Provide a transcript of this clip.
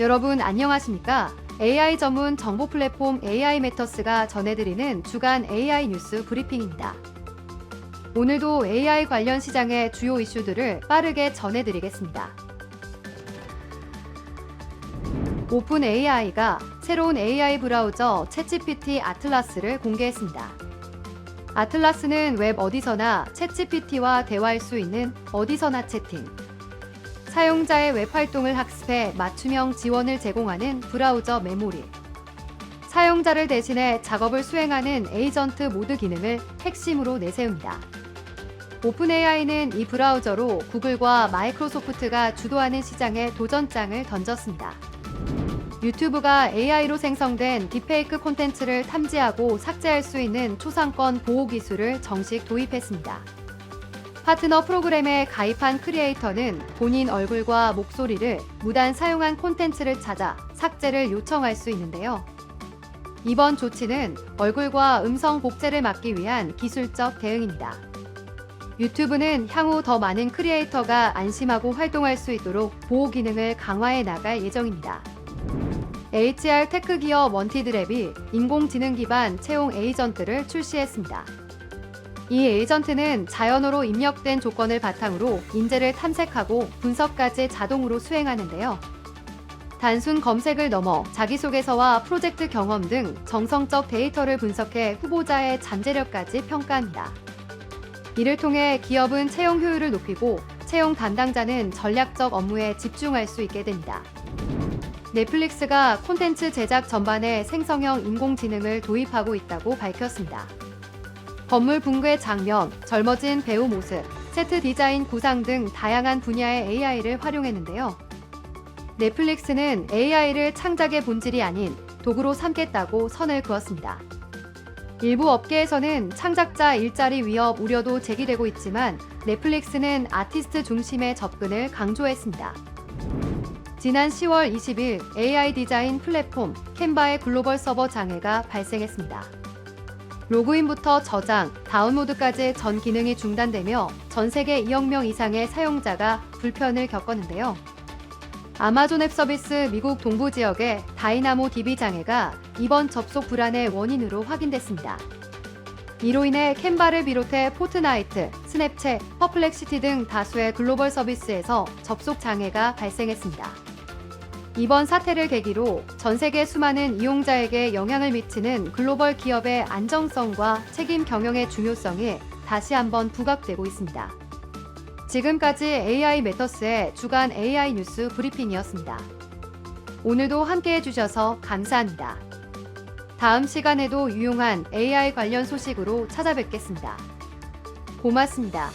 여러분 안녕하십니까? AI 전문 정보 플랫폼 AI 매터스가 전해드리는 주간 AI 뉴스 브리핑입니다. 오늘도 AI 관련 시장의 주요 이슈들을 빠르게 전해드리겠습니다. 오픈 AI가 새로운 AI 브라우저 챗GPT 아틀라스를 공개했습니다. 아틀라스는 웹 어디서나 챗GPT와 대화할 수 있는 어디서나 채팅, 사용자의 웹 활동을 학습해 맞춤형 지원을 제공하는 브라우저 메모리, 사용자를 대신해 작업을 수행하는 에이전트 모드 기능을 핵심으로 내세웁니다. 오픈AI는 이 브라우저로 구글과 마이크로소프트가 주도하는 시장에 도전장을 던졌습니다. 유튜브가 AI로 생성된 딥페이크 콘텐츠를 탐지하고 삭제할 수 있는 초상권 보호 기술을 정식 도입했습니다. 파트너 프로그램에 가입한 크리에이터는 본인 얼굴과 목소리를 무단 사용한 콘텐츠를 찾아 삭제를 요청할 수 있는데요. 이번 조치는 얼굴과 음성 복제를 막기 위한 기술적 대응입니다. 유튜브는 향후 더 많은 크리에이터가 안심하고 활동할 수 있도록 보호 기능을 강화해 나갈 예정입니다. HR 테크 기업 원티드랩이 인공지능 기반 채용 에이전트를 출시했습니다. 이 에이전트는 자연어로 입력된 조건을 바탕으로 인재를 탐색하고 분석까지 자동으로 수행하는데요. 단순 검색을 넘어 자기소개서와 프로젝트 경험 등 정성적 데이터를 분석해 후보자의 잠재력까지 평가합니다. 이를 통해 기업은 채용 효율을 높이고 채용 담당자는 전략적 업무에 집중할 수 있게 됩니다. 넷플릭스가 콘텐츠 제작 전반에 생성형 인공지능을 도입하고 있다고 밝혔습니다. 건물 붕괴 장면, 젊어진 배우 모습, 세트 디자인 구상 등 다양한 분야의 AI를 활용했는데요. 넷플릭스는 AI를 창작의 본질이 아닌 도구로 삼겠다고 선을 그었습니다. 일부 업계에서는 창작자 일자리 위협 우려도 제기되고 있지만 넷플릭스는 아티스트 중심의 접근을 강조했습니다. 지난 10월 20일 AI 디자인 플랫폼 캔바의 글로벌 서버 장애가 발생했습니다. 로그인부터 저장, 다운로드까지 전 기능이 중단되며 전 세계 2억 명 이상의 사용자가 불편을 겪었는데요. 아마존 앱 서비스 미국 동부 지역의 다이나모 DB 장애가 이번 접속 불안의 원인으로 확인됐습니다. 이로 인해 캔바를 비롯해 포트나이트, 스냅챗, 퍼플렉시티 등 다수의 글로벌 서비스에서 접속 장애가 발생했습니다. 이번 사태를 계기로 전 세계 수많은 이용자에게 영향을 미치는 글로벌 기업의 안정성과 책임 경영의 중요성이 다시 한번 부각되고 있습니다. 지금까지 AI 매터스의 주간 AI 뉴스 브리핑이었습니다. 오늘도 함께 해주셔서 감사합니다. 다음 시간에도 유용한 AI 관련 소식으로 찾아뵙겠습니다. 고맙습니다.